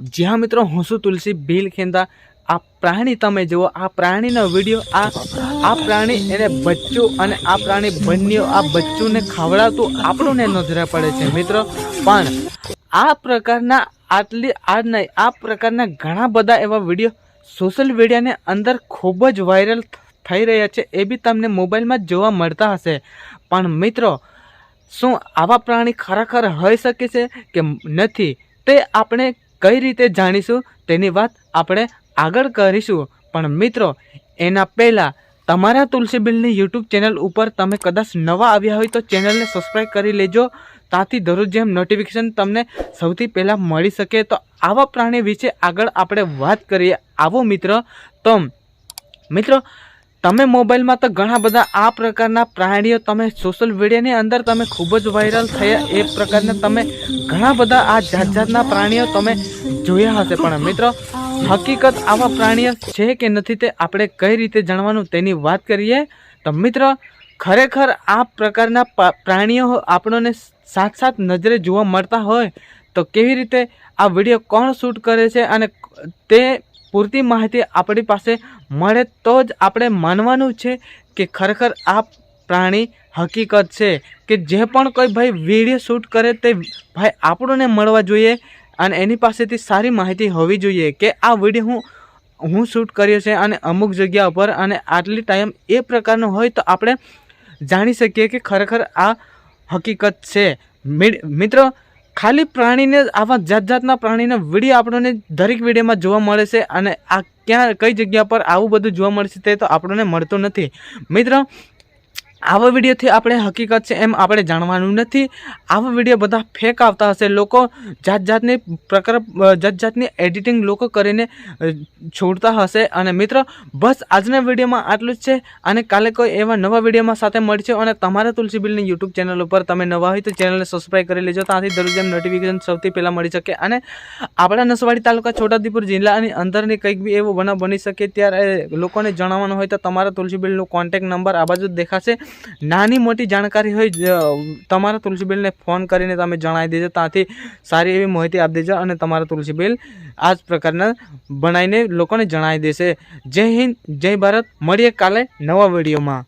જ્યાં મિત્રો, હું શું તુલસી ભીલ ખેંદા. આ પ્રાણી તમે જુઓ, આ પ્રાણીનો વીડિયો, આ આ પ્રાણી એને બચ્ચું અને આ પ્રાણી બન્યો, આ બચ્ચુંને ખવડાવતું આપણને નજરે પડે છે મિત્રો. પણ આ પ્રકારના આટલી, આ નહીં, આ પ્રકારના ઘણા બધા એવા વીડિયો સોશિયલ મીડિયાને અંદર ખૂબ જ વાયરલ થઈ રહ્યા છે, એ બી તમને મોબાઈલમાં જોવા મળતા હશે. પણ મિત્રો, શું આવા પ્રાણી ખરેખર હોઈ શકે છે કે નથી? તે આપણે કઈ રીતે જાણીશું તેની વાત આપણે આગળ કરીશું. પણ મિત્રો, એના પહેલાં તમારા તુલસી બિલની યુટ્યુબ ચેનલ ઉપર તમે કદાચ નવા આવ્યા હોય તો ચેનલને સબસ્ક્રાઈબ કરી લેજો. ત્યાંથી દરરોજ જેમ નોટિફિકેશન તમને સૌથી પહેલાં મળી શકે. તો આવા પ્રાણી વિશે આગળ આપણે વાત કરીએ. આવો મિત્ર, તો મિત્રો તમે મોબાઈલમાં તો ઘણા બધા આ પ્રકારના પ્રાણીઓ તમે સોશિયલ મીડિયાની અંદર તમે ખૂબ જ વાયરલ થયા. એ પ્રકારના તમે ઘણા બધા આ જાત જાતના પ્રાણીઓ તમે જોયા હશે. પણ મિત્રો, હકીકત આવા પ્રાણીઓ છે કે નથી તે આપણે કઈ રીતે જાણવાનું તેની વાત કરીએ. તો મિત્રો, ખરેખર આ પ્રકારના પ્રાણીઓ આપણને સાથ સાથ નજરે જોવા મળતા હોય તો કેવી રીતે આ વીડિયો કોણ શૂટ કરે છે અને તે પૂરતી માહિતી આપણી પાસે મળે તો જ આપણે માનવાનું છે કે ખરેખર આ પ્રાણી હકીકત છે કે જે પણ કોઈ ભાઈ વીડિયો શૂટ કરે તે ભાઈ આપણને મળવા જોઈએ અને એની પાસેથી સારી માહિતી હોવી જોઈએ કે આ વીડિયો હું હું શૂટ કર્યો છે અને અમુક જગ્યા ઉપર અને આટલી ટાઈમ એ પ્રકારનો હોય તો આપણે જાણી શકીએ કે ખરેખર આ હકીકત છે. મિત્રો ખાલી પ્રાણીને, આવા જાત જાતના પ્રાણીના વીડિયો આપણને દરેક વિડીયોમાં જોવા મળે છે અને આ ક્યાં, કઈ જગ્યા પર આવું બધું જોવા મળશે તે તો આપણને મળતું નથી. મિત્રો આવા વિડીયોથી આપણે હકીકત છે એમ આપણે જાણવાનું નથી. આવા વીડિયો બધા ફેક આવતા હશે. લોકો જાત જાતની પ્રકાર જાત જાતની એડિટિંગ લોકો કરીને છોડતા હશે. અને મિત્રો, બસ આજના વિડીયોમાં આટલું જ છે. અને કાલે કોઈ એવા નવા વિડીયોમાં સાથે મળશે. અને તમારા તુલસી બિલની યુટ્યુબ ચેનલ ઉપર તમે નવા હોય તો ચેનલને સબસ્ક્રાઈબ કરી લેજો. ત્યાંથી દરરોજ એમ નોટિફિકેશન સૌથી પહેલાં મળી શકે. અને આપણા નસવાડી તાલુકા છોટાઉદેપુર જિલ્લાની અંદરની કંઈક બી એવો બનાવ બની શકે ત્યારે લોકોને જણાવવાનું હોય તો તમારા તુલસી બિલનો કોન્ટેક્ટ નંબર આ બાજુ દેખાશે. નાની મોટી જાણકારી હોય તમારા તુલસી બિલને ફોન કરીને તમે જણાવી દેજો. ત્યાંથી સારી એવી માહિતી આપી દેજો અને તમારા તુલસી બિલ આ જ પ્રકારના બનાવીને લોકોને જણાવી દેશે. જય હિન્દ, જય ભારત. મળીએ કાલે નવા વિડીયોમાં.